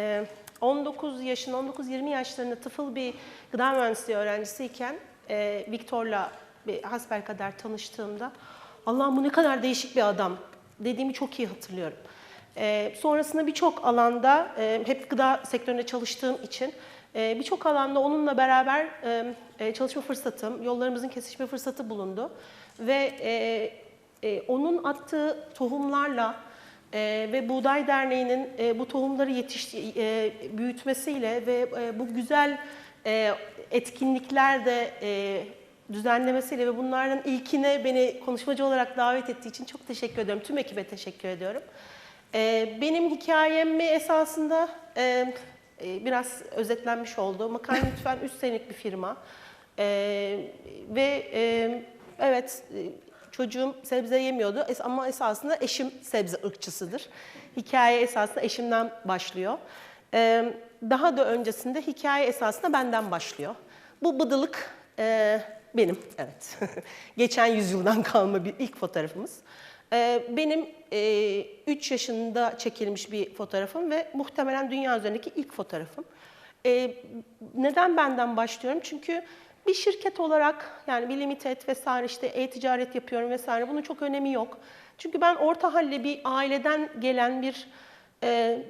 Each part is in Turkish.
Ee, 19 yaşın, 19-20 yaşlarında tıfıl bir gıda mühendisliği öğrencisiyken e, Viktor'la bir hasbelkader tanıştığımda Allah'ım bu ne kadar değişik bir adam dediğimi çok iyi hatırlıyorum. Ee, sonrasında birçok alanda e, hep gıda sektöründe çalıştığım için e, birçok alanda onunla beraber çalışma fırsatım, yollarımızın kesişme fırsatı bulundu. Ve onun attığı tohumlarla e, ve Buğday Derneği'nin e, bu tohumları yetiş, e, büyütmesiyle ve e, bu güzel e, etkinliklerde e, düzenlemesiyle ve bunların ilkine beni konuşmacı olarak davet ettiği için çok teşekkür ediyorum. Tüm ekibe teşekkür ediyorum. E, benim hikayemi esasında e, e, biraz özetlenmiş oldu. Makarna Lütfen 3 senelik bir firma. E, ve e, evet çocuğum sebze yemiyordu ama esasında eşim sebze ırkçısıdır. Hikaye esasında eşimden başlıyor. E, daha da öncesinde hikaye esasında benden başlıyor. Bu bıdılık e, benim, evet. Geçen yüzyıldan kalma bir ilk fotoğrafımız. Ee, Benim 3 yaşında çekilmiş bir fotoğrafım ve muhtemelen dünya üzerindeki ilk fotoğrafım. Ee, Neden benden başlıyorum? Çünkü bir şirket olarak yani bir limited vesaire işte e-ticaret yapıyorum vesaire bunun çok önemi yok. Çünkü ben orta halli bir aileden gelen bir e,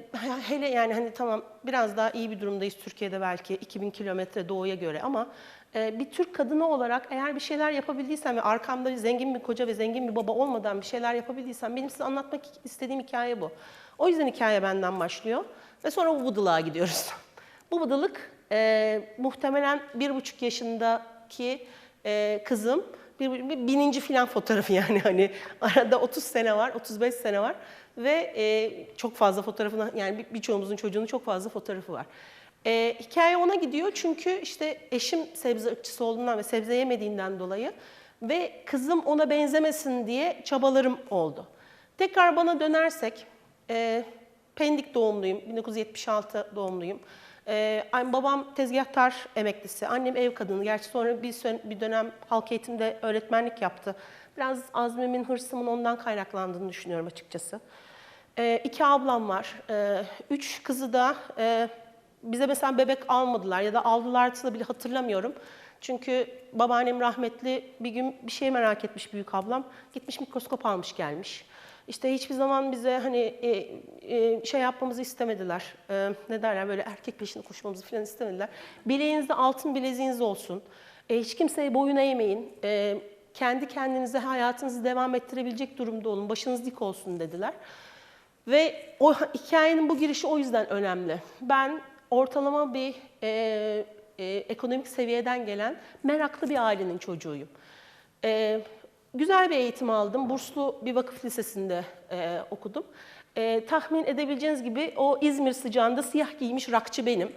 hele yani hani tamam biraz daha iyi bir durumdayız Türkiye'de belki 2000 kilometre doğuya göre ama e, bir Türk kadını olarak eğer bir şeyler yapabildiysem ve arkamda bir zengin bir koca ve zengin bir baba olmadan bir şeyler yapabildiysem benim size anlatmak istediğim hikaye bu. O yüzden hikaye benden başlıyor ve sonra bu budılığa gidiyoruz. bu budılık e, muhtemelen bir buçuk yaşındaki e, kızım bir, bir bininci filan fotoğrafı yani hani arada 30 sene var, 35 sene var ve e, çok fazla fotoğrafına yani bir- birçoğumuzun çocuğunun çok fazla fotoğrafı var. E, hikaye ona gidiyor çünkü işte eşim sebze ırkçısı olduğundan ve sebze yemediğinden dolayı ve kızım ona benzemesin diye çabalarım oldu. Tekrar bana dönersek, e, Pendik doğumluyum, 1976 doğumluyum. Ee, babam tezgahtar emeklisi, annem ev kadını. Gerçi sonra bir, bir dönem halk eğitimde öğretmenlik yaptı. Biraz azmimin, hırsımın ondan kaynaklandığını düşünüyorum açıkçası. Ee, iki ablam var. Ee, üç kızı da e, bize mesela bebek almadılar ya da aldılarsa da bile hatırlamıyorum. Çünkü babaannem rahmetli bir gün bir şey merak etmiş büyük ablam. Gitmiş mikroskop almış gelmiş. İşte hiçbir zaman bize hani e, e, şey yapmamızı istemediler. E, ne derler böyle erkek peşinde koşmamızı falan istemediler. Bileğinizde altın bileziğiniz olsun. E, hiç kimseye boyun eğmeyin. E, kendi kendinize hayatınızı devam ettirebilecek durumda olun. Başınız dik olsun dediler. Ve o hikayenin bu girişi o yüzden önemli. Ben ortalama bir e, e, ekonomik seviyeden gelen meraklı bir ailenin çocuğuyum. E, güzel bir eğitim aldım. Burslu bir vakıf lisesinde e, okudum. E, tahmin edebileceğiniz gibi o İzmir sıcağında siyah giymiş rakçı benim.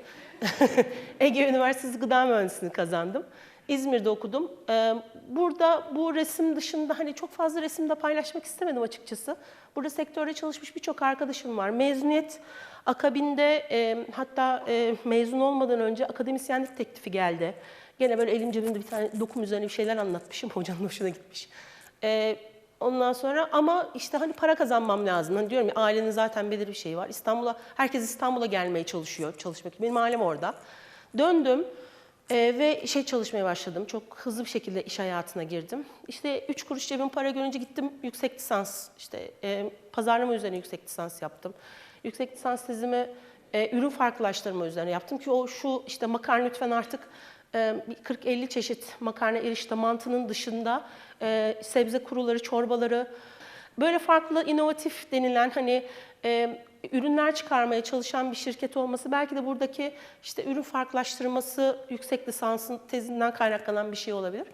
Ege Üniversitesi Gıda Mühendisliğini kazandım. İzmir'de okudum. Ee, Burada bu resim dışında hani çok fazla resimde paylaşmak istemedim açıkçası. Burada sektörde çalışmış birçok arkadaşım var. Mezuniyet akabinde e, hatta e, mezun olmadan önce akademisyenlik teklifi geldi. Gene böyle elim cebimde bir tane dokum üzerine bir şeyler anlatmışım. Hocanın hoşuna gitmiş. Ee, Ondan sonra ama işte hani para kazanmam lazım. Hani diyorum ya ailenin zaten belirli bir şeyi var. İstanbul'a, herkes İstanbul'a gelmeye çalışıyor, çalışmak. Benim ailem orada. Döndüm e, ve şey çalışmaya başladım. Çok hızlı bir şekilde iş hayatına girdim. İşte üç kuruş cebim para görünce gittim yüksek lisans, işte e, pazarlama üzerine yüksek lisans yaptım. Yüksek lisans tezimi e, ürün farklılaştırma üzerine yaptım ki o şu işte makarna lütfen artık 40-50 çeşit makarna erişte mantının dışında e, sebze kuruları, çorbaları böyle farklı inovatif denilen hani e, ürünler çıkarmaya çalışan bir şirket olması belki de buradaki işte ürün farklılaştırması yüksek lisansın tezinden kaynaklanan bir şey olabilir.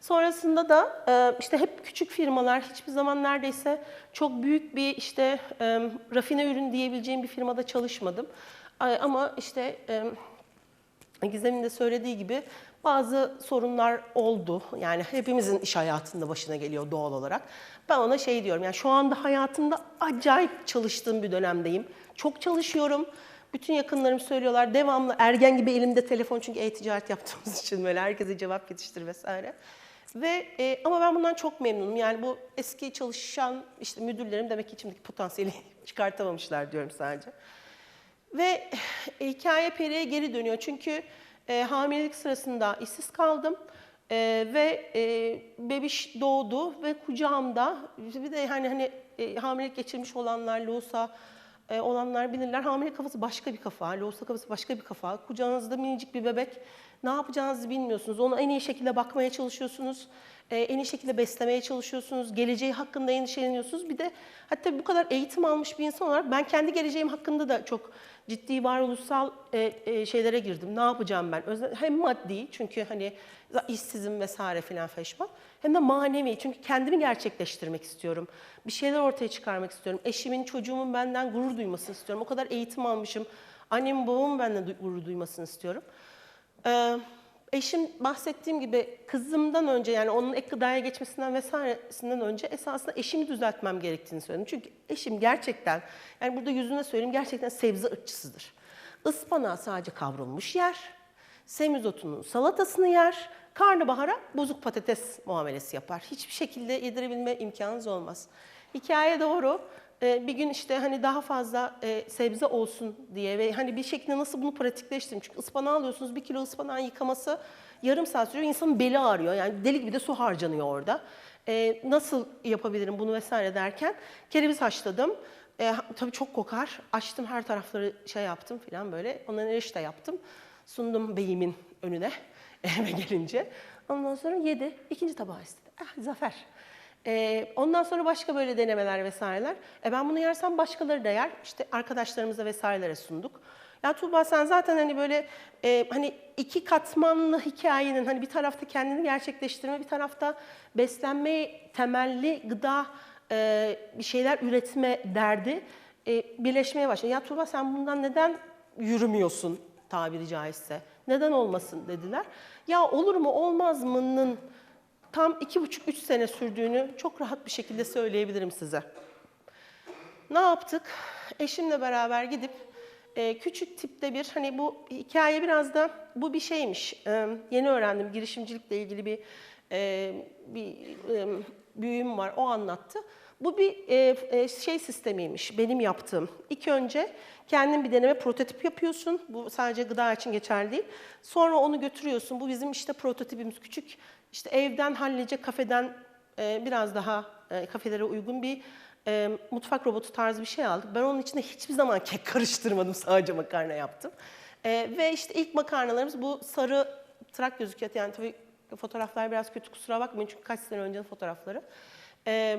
Sonrasında da e, işte hep küçük firmalar hiçbir zaman neredeyse çok büyük bir işte rafine ürün diyebileceğim bir firmada çalışmadım. Ama işte Gizem'in de söylediği gibi bazı sorunlar oldu. Yani hepimizin iş hayatında başına geliyor doğal olarak. Ben ona şey diyorum yani şu anda hayatımda acayip çalıştığım bir dönemdeyim. Çok çalışıyorum. Bütün yakınlarım söylüyorlar devamlı ergen gibi elimde telefon çünkü e-ticaret yaptığımız için böyle herkese cevap yetiştir vesaire. Ve e, ama ben bundan çok memnunum. Yani bu eski çalışan işte müdürlerim demek ki içimdeki potansiyeli çıkartamamışlar diyorum sadece. Ve hikaye Peri'ye geri dönüyor. Çünkü e, hamilelik sırasında işsiz kaldım. E, ve e, bebiş doğdu ve kucağımda bir de hani hani e, hamilelik geçirmiş olanlar loğusa e, olanlar bilirler. Hamilelik kafası başka bir kafa, loğusa kafası başka bir kafa. Kucağınızda minicik bir bebek. Ne yapacağınızı bilmiyorsunuz. Ona en iyi şekilde bakmaya çalışıyorsunuz. E, en iyi şekilde beslemeye çalışıyorsunuz. Geleceği hakkında endişeleniyorsunuz. Bir de hatta bu kadar eğitim almış bir insan olarak ben kendi geleceğim hakkında da çok ciddi varoluşsal e, e, şeylere girdim. Ne yapacağım ben? Hem maddi çünkü hani işsizim vesaire filan feşman. Hem de manevi çünkü kendimi gerçekleştirmek istiyorum. Bir şeyler ortaya çıkarmak istiyorum. Eşimin, çocuğumun benden gurur duymasını istiyorum. O kadar eğitim almışım. Annemin, babamın benden gurur duymasını istiyorum. Ee, eşim bahsettiğim gibi kızımdan önce yani onun ek gıdaya geçmesinden vesairesinden önce esasında eşimi düzeltmem gerektiğini söyledim. Çünkü eşim gerçekten yani burada yüzüne söyleyeyim gerçekten sebze ırkçısıdır. Ispanağı sadece kavrulmuş yer. Semizotunun salatasını yer. Karnabahara bozuk patates muamelesi yapar. Hiçbir şekilde yedirebilme imkanınız olmaz. Hikaye doğru. Ee, bir gün işte hani daha fazla e, sebze olsun diye ve hani bir şekilde nasıl bunu pratikleştirim. Çünkü ıspanağı alıyorsunuz bir kilo ıspanağın yıkaması yarım saat sürüyor. İnsanın beli ağrıyor. Yani deli gibi de su harcanıyor orada. Ee, nasıl yapabilirim bunu vesaire derken kereviz haşladım. Tabii çok kokar. Açtım her tarafları şey yaptım falan böyle. Ondan erişte yaptım. Sundum beyimin önüne eve gelince. Ondan sonra yedi. İkinci tabağı istedi. Ah zafer. Ondan sonra başka böyle denemeler vesaireler. E ben bunu yersem başkaları da yer. İşte arkadaşlarımıza vesairelere sunduk. Ya Tuğba sen zaten hani böyle e, hani iki katmanlı hikayenin hani bir tarafta kendini gerçekleştirme, bir tarafta beslenme temelli gıda e, bir şeyler üretme derdi e, birleşmeye başladı. Ya Tuğba sen bundan neden yürümüyorsun tabiri caizse? Neden olmasın dediler. Ya olur mu olmaz mı'nın tam iki buçuk üç sene sürdüğünü çok rahat bir şekilde söyleyebilirim size. Ne yaptık? Eşimle beraber gidip e, küçük tipte bir hani bu hikaye biraz da bu bir şeymiş. E, yeni öğrendim girişimcilikle ilgili bir e, bir e, büyüğüm var o anlattı. Bu bir şey sistemiymiş benim yaptığım. İlk önce kendin bir deneme prototip yapıyorsun. Bu sadece gıda için geçerli değil. Sonra onu götürüyorsun. Bu bizim işte prototipimiz küçük. İşte evden hallice kafeden e, biraz daha e, kafelere uygun bir e, mutfak robotu tarzı bir şey aldık. Ben onun içine hiçbir zaman kek karıştırmadım. Sadece makarna yaptım. E, ve işte ilk makarnalarımız bu sarı trak gözüküyor. Yani tabii fotoğraflar biraz kötü kusura bakmayın çünkü kaç sene öncenin fotoğrafları. E,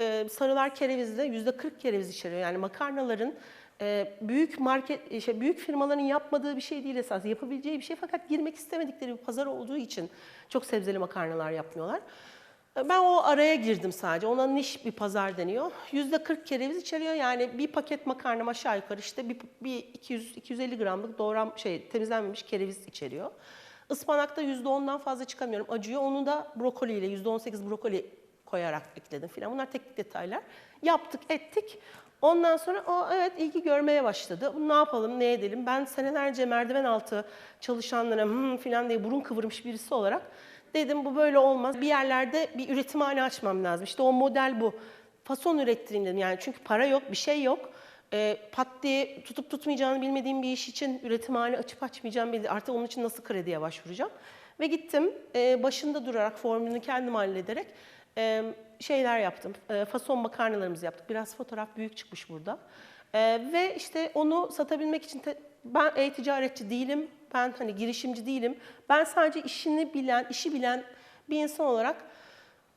e, sarılar kerevizde yüzde 40 kereviz içeriyor. Yani makarnaların e, büyük market, işte büyük firmaların yapmadığı bir şey değil esas. Yapabileceği bir şey fakat girmek istemedikleri bir pazar olduğu için çok sebzeli makarnalar yapmıyorlar. E, Ben o araya girdim sadece. Ona niş bir pazar deniyor. Yüzde 40 kereviz içeriyor. Yani bir paket makarna aşağı yukarı işte bir, bir 200 250 gramlık doğram şey temizlenmemiş kereviz içeriyor. Ispanakta yüzde ondan fazla çıkamıyorum. Acıyor. Onu da brokoli ile yüzde 18 brokoli koyarak ekledim filan. Bunlar teknik detaylar. Yaptık, ettik. Ondan sonra o evet ilgi görmeye başladı. Ne yapalım, ne edelim? Ben senelerce merdiven altı çalışanlara hmm filan diye burun kıvırmış birisi olarak dedim bu böyle olmaz. Bir yerlerde bir üretimhane açmam lazım. İşte o model bu. Fason ürettireyim dedim yani çünkü para yok, bir şey yok. E, pat diye tutup tutmayacağını bilmediğim bir iş için üretimhane açıp açmayacağım belli. Artık onun için nasıl krediye başvuracağım? Ve gittim e, başında durarak formülünü kendim hallederek e, şeyler yaptım. E, fason makarnalarımızı yaptık. Biraz fotoğraf büyük çıkmış burada. E, ve işte onu satabilmek için ben e-ticaretçi değilim. Ben hani girişimci değilim. Ben sadece işini bilen, işi bilen bir insan olarak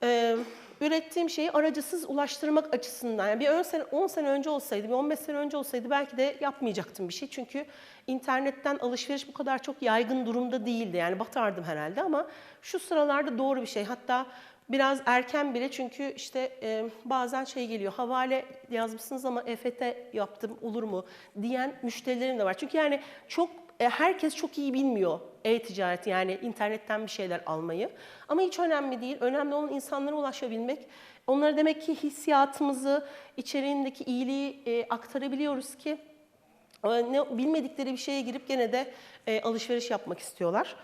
e, ürettiğim şeyi aracısız ulaştırmak açısından. Yani bir 10 sene, 10 sene önce olsaydı, bir 15 sene önce olsaydı belki de yapmayacaktım bir şey. Çünkü internetten alışveriş bu kadar çok yaygın durumda değildi. Yani batardım herhalde ama şu sıralarda doğru bir şey. Hatta biraz erken bile çünkü işte e, bazen şey geliyor, havale yazmışsınız ama EFT yaptım olur mu diyen müşterilerim de var. Çünkü yani çok e, herkes çok iyi bilmiyor e-ticaret yani internetten bir şeyler almayı. Ama hiç önemli değil. Önemli olan insanlara ulaşabilmek. Onlara demek ki hissiyatımızı, içeriğindeki iyiliği e, aktarabiliyoruz ki e, ne, bilmedikleri bir şeye girip gene de e, alışveriş yapmak istiyorlar.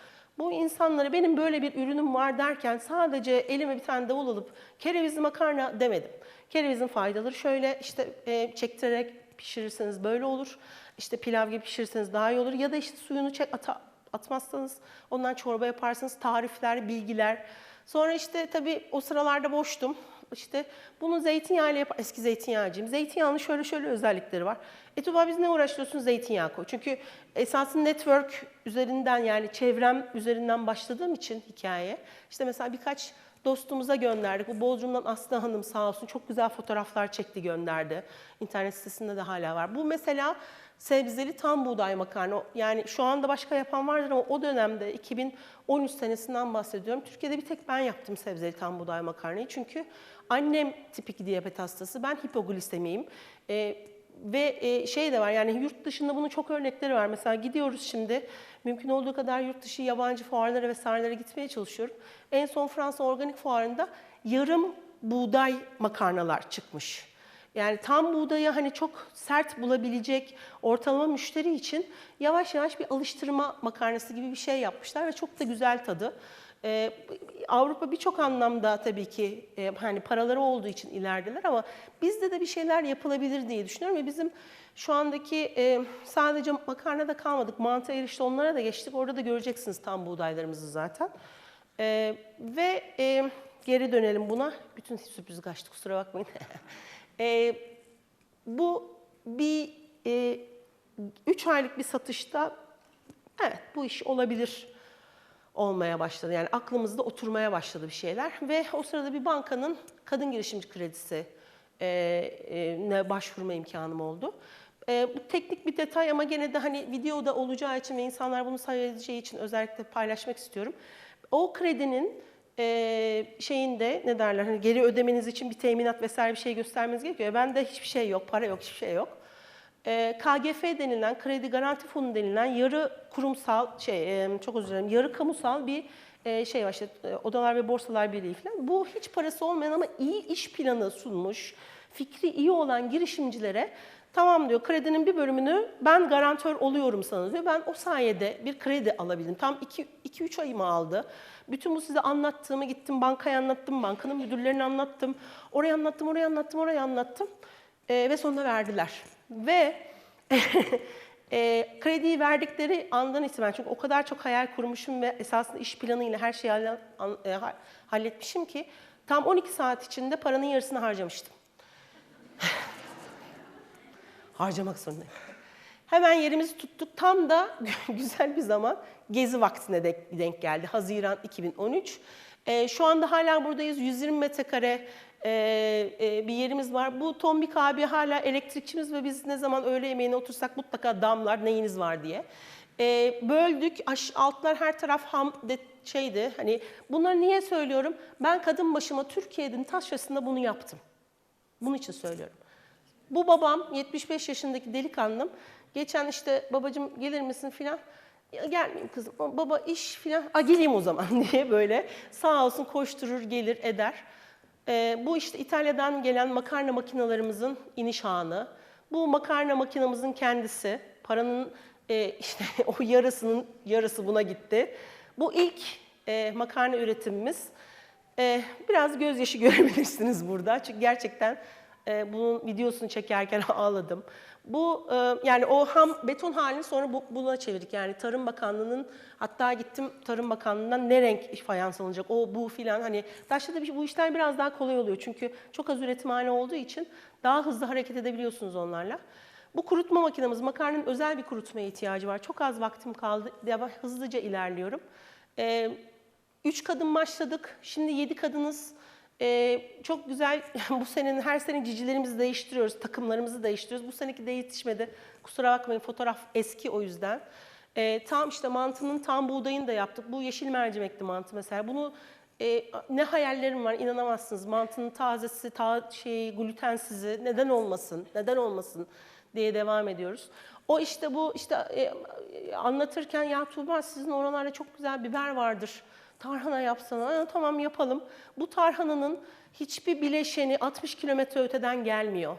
Bu insanlara benim böyle bir ürünüm var derken sadece elime bir tane davul alıp kerevizli makarna demedim. Kerevizin faydaları şöyle işte e, çektirerek pişirirseniz böyle olur. İşte pilav gibi pişirirseniz daha iyi olur. Ya da işte suyunu çek ata- atmazsanız ondan çorba yaparsınız. Tarifler, bilgiler. Sonra işte tabii o sıralarda boştum. İşte bunu zeytinyağıyla yap eski zeytinyağcıyım. Zeytinyağının şöyle şöyle özellikleri var. E Tuba biz ne uğraşıyorsun? Zeytinyağı koy. Çünkü esasında network üzerinden yani çevrem üzerinden başladığım için hikaye. İşte mesela birkaç dostumuza gönderdik. Bu Bodrum'dan Aslı Hanım sağ olsun çok güzel fotoğraflar çekti gönderdi. İnternet sitesinde de hala var. Bu mesela sebzeli tam buğday makarna. Yani şu anda başka yapan vardır ama o dönemde 2013 senesinden bahsediyorum. Türkiye'de bir tek ben yaptım sebzeli tam buğday makarnayı. Çünkü annem tipik diyabet hastası. Ben hipoglisemiyim. Ee, ve e, şey de var yani yurt dışında bunun çok örnekleri var. Mesela gidiyoruz şimdi mümkün olduğu kadar yurt dışı yabancı fuarlara vesairelere gitmeye çalışıyorum. En son Fransa Organik Fuarı'nda yarım buğday makarnalar çıkmış. Yani tam buğdayı hani çok sert bulabilecek ortalama müşteri için yavaş yavaş bir alıştırma makarnası gibi bir şey yapmışlar ve çok da güzel tadı. Ee, Avrupa birçok anlamda tabii ki e, hani paraları olduğu için ilerideler ama bizde de bir şeyler yapılabilir diye düşünüyorum ve bizim şu andaki e, sadece makarnada kalmadık, mantı erişte onlara da geçtik. Orada da göreceksiniz tam buğdaylarımızı zaten. Ee, ve e, geri dönelim buna. Bütün sürpriz kaçtı kusura bakmayın. Ee, bu bir e, üç aylık bir satışta evet bu iş olabilir olmaya başladı. Yani aklımızda oturmaya başladı bir şeyler ve o sırada bir bankanın kadın girişimci kredisi e, e, ne başvurma imkanım oldu. E, bu teknik bir detay ama gene de hani videoda olacağı için ve insanlar bunu seyredeceği için özellikle paylaşmak istiyorum. O kredinin şeyinde ne derler hani geri ödemeniz için bir teminat vesaire bir şey göstermeniz gerekiyor. Bende hiçbir şey yok, para yok, hiçbir şey yok. E, KGF denilen, Kredi Garanti Fonu denilen yarı kurumsal, şey e, çok özür dilerim, yarı kamusal bir e, şey var işte e, Odalar ve Borsalar Birliği falan. Bu hiç parası olmayan ama iyi iş planı sunmuş, fikri iyi olan girişimcilere tamam diyor kredinin bir bölümünü ben garantör oluyorum sana diyor. Ben o sayede bir kredi alabildim. Tam 2-3 ayımı aldı. Bütün bu size anlattığımı gittim bankaya anlattım, bankanın müdürlerine anlattım. Oraya anlattım, oraya anlattım, oraya anlattım. E, ve sonunda verdiler. Ve e, krediyi verdikleri andan itibaren çünkü o kadar çok hayal kurmuşum ve esasında iş planıyla her şeyi e, ha- halletmişim ki tam 12 saat içinde paranın yarısını harcamıştım. Harcamak zorundayım. Hemen yerimizi tuttuk. Tam da güzel bir zaman gezi vaktine de- denk geldi. Haziran 2013. Ee, şu anda hala buradayız. 120 metrekare e, e, bir yerimiz var. Bu Tombik abi hala elektrikçimiz ve biz ne zaman öğle yemeğine otursak mutlaka damlar neyiniz var diye. Ee, böldük. Aş, altlar her taraf ham de, şeydi. Hani bunları niye söylüyorum? Ben kadın başıma Türkiye'nin taşrasında bunu yaptım. Bunun için söylüyorum. Bu babam 75 yaşındaki delikanlım. Geçen işte babacığım gelir misin filan. Ya gelmeyeyim kızım. Baba iş filan. A geleyim o zaman diye böyle sağ olsun koşturur gelir eder. Ee, bu işte İtalya'dan gelen makarna makinalarımızın iniş anı. Bu makarna makinamızın kendisi. Paranın e, işte o yarısının yarısı buna gitti. Bu ilk e, makarna üretimimiz. Ee, biraz gözyaşı görebilirsiniz burada. Çünkü gerçekten e, bunun videosunu çekerken ağladım. Bu e, yani o ham beton halini sonra bu, buna çevirdik. Yani Tarım Bakanlığı'nın hatta gittim Tarım Bakanlığı'ndan ne renk fayans alınacak o bu filan hani Taşra'da bir- bu işler biraz daha kolay oluyor. Çünkü çok az üretimhane olduğu için daha hızlı hareket edebiliyorsunuz onlarla. Bu kurutma makinamız, makarnanın özel bir kurutmaya ihtiyacı var. Çok az vaktim kaldı. Hızlıca ilerliyorum. Ee, üç kadın başladık. Şimdi yedi kadınız. Ee, çok güzel. Bu senenin her sene cicilerimizi değiştiriyoruz, takımlarımızı değiştiriyoruz. Bu seneki de yetişmedi. Kusura bakmayın fotoğraf eski o yüzden. Ee, tam işte mantının tam buğdayını da yaptık. Bu yeşil mercimekli mantı mesela. Bunu e, ne hayallerim var inanamazsınız. Mantının tazesi, ta, şey, glutensizi neden olmasın, neden olmasın diye devam ediyoruz. O işte bu işte e, anlatırken ya Tuğba sizin oralarda çok güzel biber vardır. Tarhana yapsana. "Aa, tamam yapalım. Bu tarhananın hiçbir bileşeni 60 kilometre öteden gelmiyor.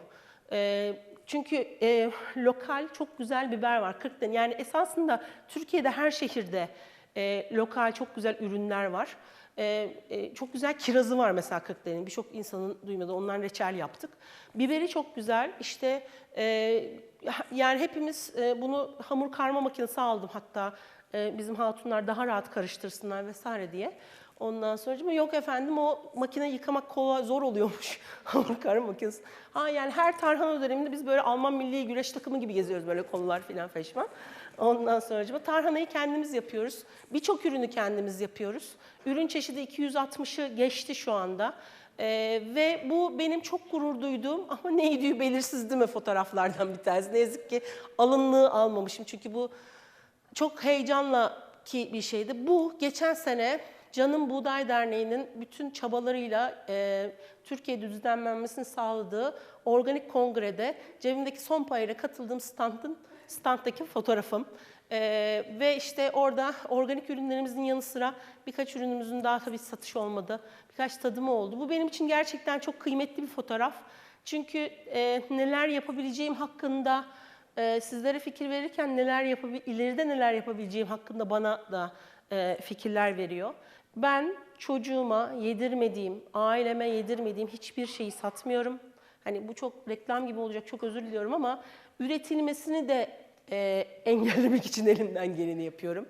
Ee, çünkü e, lokal çok güzel biber var. 40 tane. Yani esasında Türkiye'de her şehirde e, lokal çok güzel ürünler var. E, e, çok güzel kirazı var mesela Kırklareli'nin. Birçok insanın duymadığı ondan reçel yaptık. Biberi çok güzel. İşte e, yani hepimiz e, bunu hamur karma makinesi aldım hatta e, bizim hatunlar daha rahat karıştırsınlar vesaire diye. Ondan sonra yok efendim o makine yıkamak kolay zor oluyormuş hamur karma makinesi. Ha yani her tarhana döneminde biz böyle Alman milli güreş takımı gibi geziyoruz böyle kollar filan feşman. Ondan sonra tarhanayı kendimiz yapıyoruz. Birçok ürünü kendimiz yapıyoruz. Ürün çeşidi 260'ı geçti şu anda. Ee, ve bu benim çok gurur duyduğum ama neydi belirsiz değil mi fotoğraflardan bir tanesi. Ne yazık ki alınlığı almamışım çünkü bu çok heyecanla ki bir şeydi. Bu geçen sene Canım Buğday Derneği'nin bütün çabalarıyla e, Türkiye'de düzenlenmesini sağladığı organik kongrede cebimdeki son parayla katıldığım standın standdaki fotoğrafım. E, ve işte orada organik ürünlerimizin yanı sıra birkaç ürünümüzün daha tabii satış olmadı. Birkaç tadımı oldu. Bu benim için gerçekten çok kıymetli bir fotoğraf. Çünkü e, neler yapabileceğim hakkında e, sizlere fikir verirken neler yapabil ileride neler yapabileceğim hakkında bana da e, fikirler veriyor. Ben çocuğuma yedirmediğim, aileme yedirmediğim hiçbir şeyi satmıyorum. Hani bu çok reklam gibi olacak, çok özür diliyorum ama üretilmesini de e, engellemek için elimden geleni yapıyorum.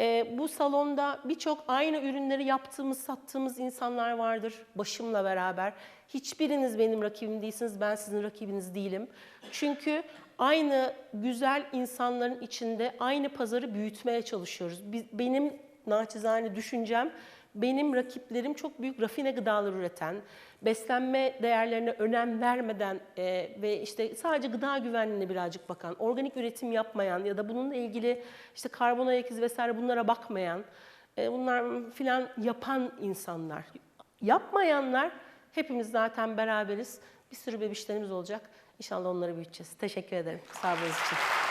E, bu salonda birçok aynı ürünleri yaptığımız, sattığımız insanlar vardır başımla beraber. Hiçbiriniz benim rakibim değilsiniz, ben sizin rakibiniz değilim. Çünkü aynı güzel insanların içinde aynı pazarı büyütmeye çalışıyoruz. Biz, benim naçizane düşüncem, benim rakiplerim çok büyük rafine gıdalar üreten, beslenme değerlerine önem vermeden e, ve işte sadece gıda güvenliğine birazcık bakan, organik üretim yapmayan ya da bununla ilgili işte karbon ayak izi vesaire bunlara bakmayan, e, bunlar filan yapan insanlar. Yapmayanlar hepimiz zaten beraberiz. Bir sürü bebişlerimiz olacak. İnşallah onları büyüteceğiz. Teşekkür ederim sabrınız için.